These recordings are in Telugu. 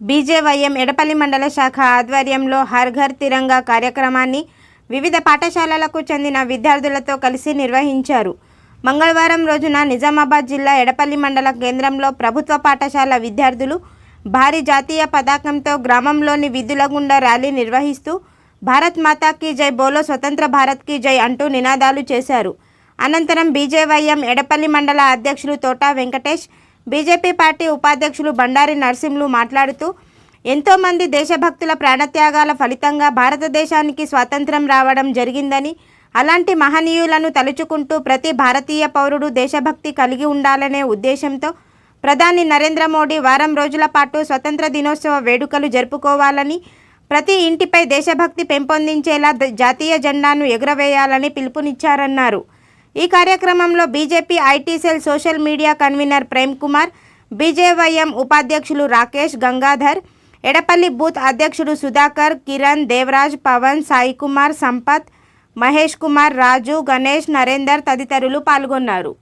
బీజేవైఎం ఎడపల్లి మండల శాఖ ఆధ్వర్యంలో హర్ ఘర్ తిరంగా కార్యక్రమాన్ని వివిధ పాఠశాలలకు చెందిన విద్యార్థులతో కలిసి నిర్వహించారు. మంగళవారం రోజున నిజామాబాద్ జిల్లా ఎడపల్లి మండల కేంద్రంలో ప్రభుత్వ పాఠశాల విద్యార్థులు భారీ జాతీయ పతాకంతో గ్రామంలోని వీధుల గుండా ర్యాలీ నిర్వహిస్తూ భారత్ మాతాకి జై బోలో స్వతంత్ర భారత్కి జై అంటూ నినాదాలు చేశారు. అనంతరం బీజేవైఎం ఎడపల్లి మండల అధ్యక్షులు తోటా వెంకటేష్ బీజేపీ పార్టీ ఉపాధ్యక్షులు బండారి నరసింహులు మాట్లాడుతూ ఎంతోమంది దేశభక్తుల ప్రాణత్యాగాల ఫలితంగా భారతదేశానికి స్వాతంత్రం రావడం జరిగిందని అలాంటి మహనీయులను తలుచుకుంటూ ప్రతి భారతీయ పౌరుడు దేశభక్తి కలిగి ఉండాలనే ఉద్దేశంతో ప్రధాని నరేంద్ర మోడీ వారం రోజుల పాటు స్వతంత్ర దినోత్సవ వేడుకలు జరుపుకోవాలని ప్రతి ఇంటిపై దేశభక్తి పెంపొందించేలా జాతీయ జెండాను ఎగురవేయాలని పిలుపునిచ్చారన్నారు. ఈ కార్యక్రమంలో BJP IT cell social media convener Prem Kumar BJYM ఉపాధ్యక్షులు రాకేష్ గంగాధర్ ఎడపల్లి బూత్ అధ్యక్షుడు సుధాకర్ కిరణ్ దేవరాజ్ పవన్ సాయి కుమార్ సంపత్ మహేష్ కుమార్ రాజు గణేష్ నరేందర్ తదితరులు పాల్గొన్నారు.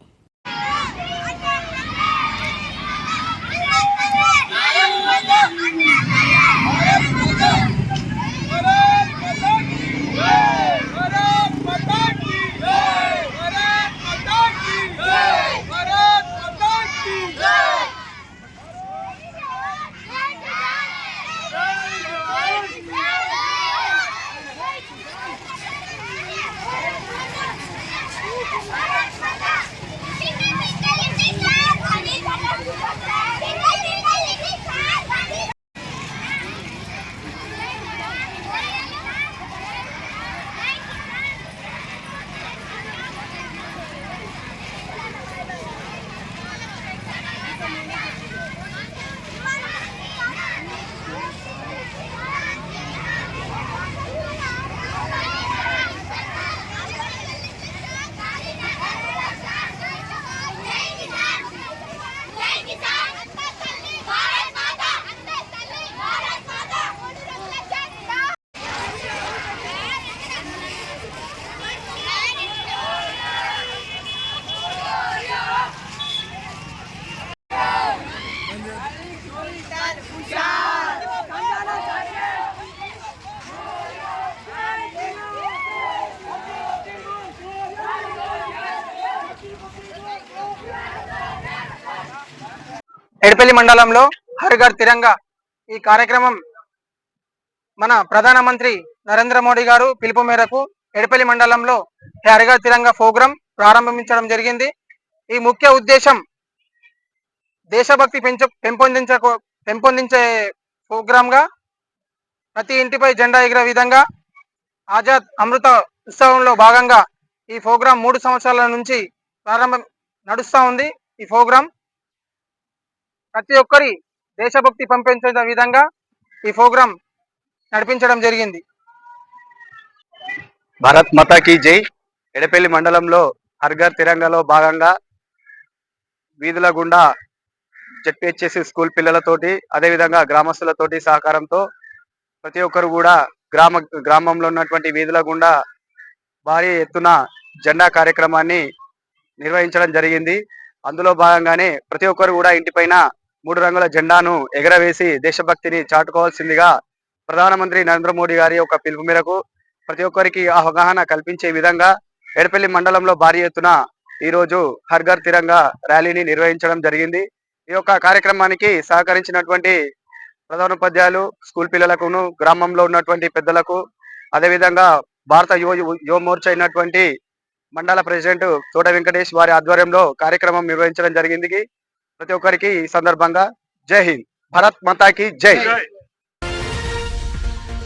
ఎడపల్లి మండలంలో హర్ తిరంగా ఈ కార్యక్రమం మన ప్రధానమంత్రి నరేంద్ర మోడీ గారు పిలుపు మేరకు ఎడపల్లి మండలంలో ఈ తిరంగా ప్రోగ్రాం ప్రారంభించడం జరిగింది. ఈ ముఖ్య ఉద్దేశం దేశభక్తి పెంచ పెంపొందించ పెంపొందించే ప్రోగ్రాంగా ప్రతి ఇంటిపై జెండా ఎగిరే విధంగా ఆజాద్ అమృత ఉత్సవంలో భాగంగా ఈ ప్రోగ్రాం మూడు సంవత్సరాల నుంచి ప్రారంభం నడుస్తూ ఉంది. ఈ ప్రోగ్రాం ప్రతి ఒక్కరి దేశభక్తి పంపించే విధంగా ఈ ప్రోగ్రాం నడిపించడం జరిగింది. భారత్ మాతాకి జై. ఎడపల్లి మండలంలో హర్ఘర్ తిరంగలో భాగంగా వీధుల గుండా జెడ్పిహెచ్ఎస్ స్కూల్ పిల్లలతోటి అదేవిధంగా గ్రామస్తులతోటి సహకారంతో ప్రతి ఒక్కరు కూడా గ్రామ గ్రామంలో ఉన్నటువంటి వీధుల గుండా భారీ ఎత్తున జెండా కార్యక్రమాన్ని నిర్వహించడం జరిగింది. అందులో భాగంగానే ప్రతి ఒక్కరు కూడా ఇంటిపైన మూడు రంగుల జెండాను ఎగరవేసి దేశభక్తిని చాటుకోవాల్సిందిగా ప్రధానమంత్రి నరేంద్ర మోడీ గారి యొక్క పిలుపు మేరకు ప్రతి ఒక్కరికి అవగాహన కల్పించే విధంగా ఎడపల్లి మండలంలో భారీ ఎత్తున ఈ రోజు హర్ఘర్ తిరంగా ర్యాలీని నిర్వహించడం జరిగింది. ఈ యొక్క కార్యక్రమానికి సహకరించినటువంటి ప్రధానోపాధ్యాయులు స్కూల్ పిల్లలకును గ్రామంలో ఉన్నటువంటి పెద్దలకు అదేవిధంగా భారత యువ యువ మోర్చా అయినటువంటి మండల ప్రెసిడెంట్ తోట వెంకటేష్ వారి ఆధ్వర్యంలో కార్యక్రమం నిర్వహించడం జరిగింది. ప్రతి ఒక్కరికి ఈ సందర్భంగా జై హింద్. భరత్ మాతాకి జై.